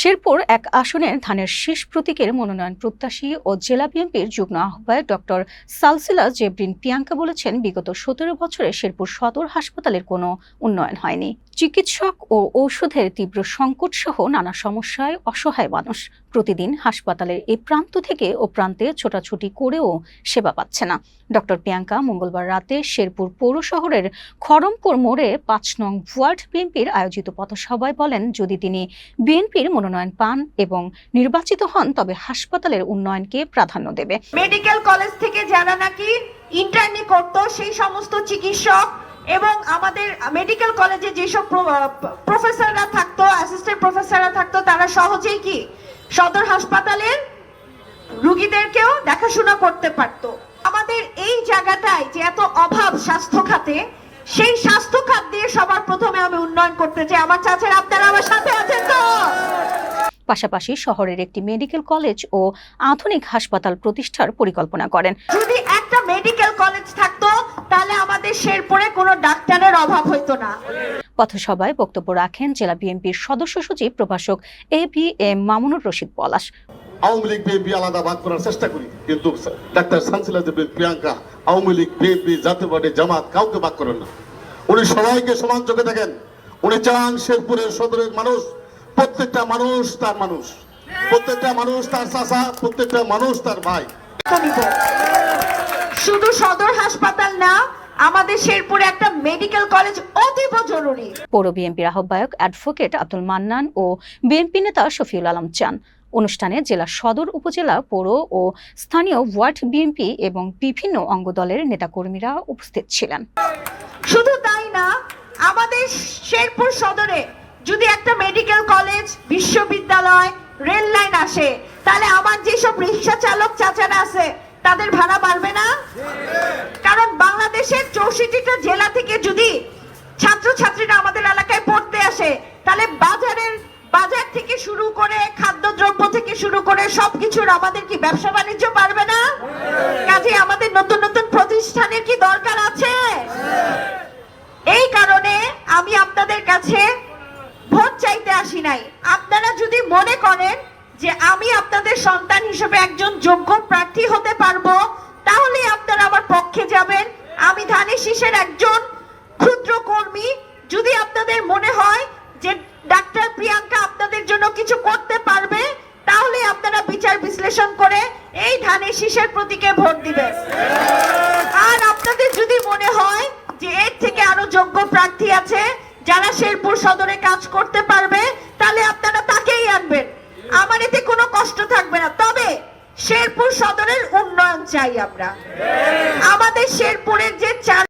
শেরপুর এক আসনের ধানের শেষ প্রতীকের মনোনয়ন প্রত্যাশী ও জেলা বিএনপির যুগ্ম আহ্বায়ক ডক্টর সালসিলা জেব্রিন প্রিয়াঙ্কা বলেছেন, বিগত সতেরো বছরে শেরপুর সদর হাসপাতালের কোনো উন্নয়ন হয়নি। চিকিৎসক ও ঔষধের তীব্র সংকট সহ নানা সমস্যায় অসহায় মানুষ প্রতিদিন হাসপাতালের এ প্রান্ত থেকে ও প্রান্তে ছোটাছুটি করেও সেবা পাচ্ছে না। ডক্টর প্রিয়াঙ্কা মঙ্গলবার রাতে শেরপুর পৌর শহরের খড়মপুর মোড়ে পাঁচ নং ওয়ার্ড বিএনপির আয়োজিত পথসভায় বলেন, যদি তিনি বিএনপির মনোনয়ন পান এবং নির্বাচিত হন, তবে হাসপাতালের উন্নয়নকে প্রাধান্য দেবে। মেডিকেল কলেজ থেকে যারা নাকি ইন্টার্নি করত, সেই সমস্ত চিকিৎসক এবং আমাদের মেডিকেল কলেজে যেসব প্রফেসররা থাকতো অ্যাসিস্ট্যান্ট প্রফেসররা থাকতো তারা সহজেই কি সদর হাসপাতালের রুগীদেরকেও দেখাশোনা করতে পারতো। আমাদের এই জায়গাটায় যে এত অভাব স্বাস্থ্য খাতে সেই স্বাস্থ্য খাত দিয়ে সবার প্রথমে আমি উন্নয়ন করতে চাই। আমার চাচারা আপনারা আমার সাথে আছেন তো? পাশাপাশি শহরের একটি মেডিকেল কলেজ ও আধুনিক হাসপাতাল প্রতিষ্ঠার পরিকল্পনা করেন। যদি কোনো ডাক্তারের অভাব হইতো না। পথসভায় বক্তব্য রাখেন জেলা বিএনপির সদস্য সচিব প্রভাষক A B M Mamunur Rashid Palash. Awami League BNP আলাদা ভাগ করার চেষ্টা করি কিন্তু ডাক্তার সানসিলা দেবেন প্রিয়াঙ্কা আওয়ামী লীগ বিএনপি জাতীয় পার্টি জামাত কাউকে ভাগ করেন না। উনি সবাইকে সমান চোখে দেখেন। উনি চান শেরপুরের সদরের মানুষ প্রত্যেকটা মানুষ তার মানুষ। প্রত্যেকটা মানুষ তার চাষা প্রত্যেকটা মানুষ তার ভাই। শুধু সদর হাসপাতাল না আমাদের শেরপুরে একটা মেডিকেল কলেজ অতীব জরুরি। পৌর বিএনপির আহ্বায়ক অ্যাডভোকেট আব্দুল মান্নান ও বিএনপি নেতা শফিউল আলম চান। অনুষ্ঠানে জেলা সদর উপজেলা পৌর ও স্থানীয় ওয়ার্ড বিএনপি এবং বিভিন্ন অঙ্গদলের নেতাকর্মীরা উপস্থিত ছিলেন। শুধু তাই না আমাদের শেরপুর সদরে যদি একটা মেডিকেল কলেজ বিশ্ববিদ্যালয় রেল লাইন আসে তাহলে আমার যেসব রিক্সা চালক চাচারা আছে তাদের ভাড়া বাড়বে না? কারণ বাংলাদেশের চৌষট্টিটা জেলা থেকে যদি ছাত্রছাত্রীরা আমাদের এলাকায় পড়তে আসে, তাহলে বাজারের বাজার থেকে শুরু করে খাদ্যদ্রব্য থেকে শুরু করে সবকিছুর আমাদের কি ব্যবসা বাণিজ্য পারবে না? কাজে আমাদের নতুন নতুন প্রতিষ্ঠানের কি দরকার আছে? এই কারণে আমি আপনাদের কাছে ভোট চাইতে আসি নাই। আপনারা যদি মনে করেন যে আমি আপনাদের সন্তান হিসেবে একজন যোগ্য প্রার্থী হতে পারব, তাহলে আপনারা আমার পক্ষে যাবেন। আমি ধানের শীষের একজন ক্ষুদ্র কর্মী। যদি আপনাদের মনে হয় যে ডাক্তার প্রিয়াঙ্কা আপনাদের জন্য কিছু করতে পারবে, তাহলে আপনারা বিচার বিশ্লেষণ করে এই ধানের শীষের প্রতীকে ভোট দিবেন। আর আপনাদের যদি মনে হয় যে এর থেকে আরও যোগ্য প্রার্থী আছে, যারা শেরপুর সদরে কাজ করতে পারবে উন্নয়ন চাই আমরা। আমাদের শেরপুরের যে চার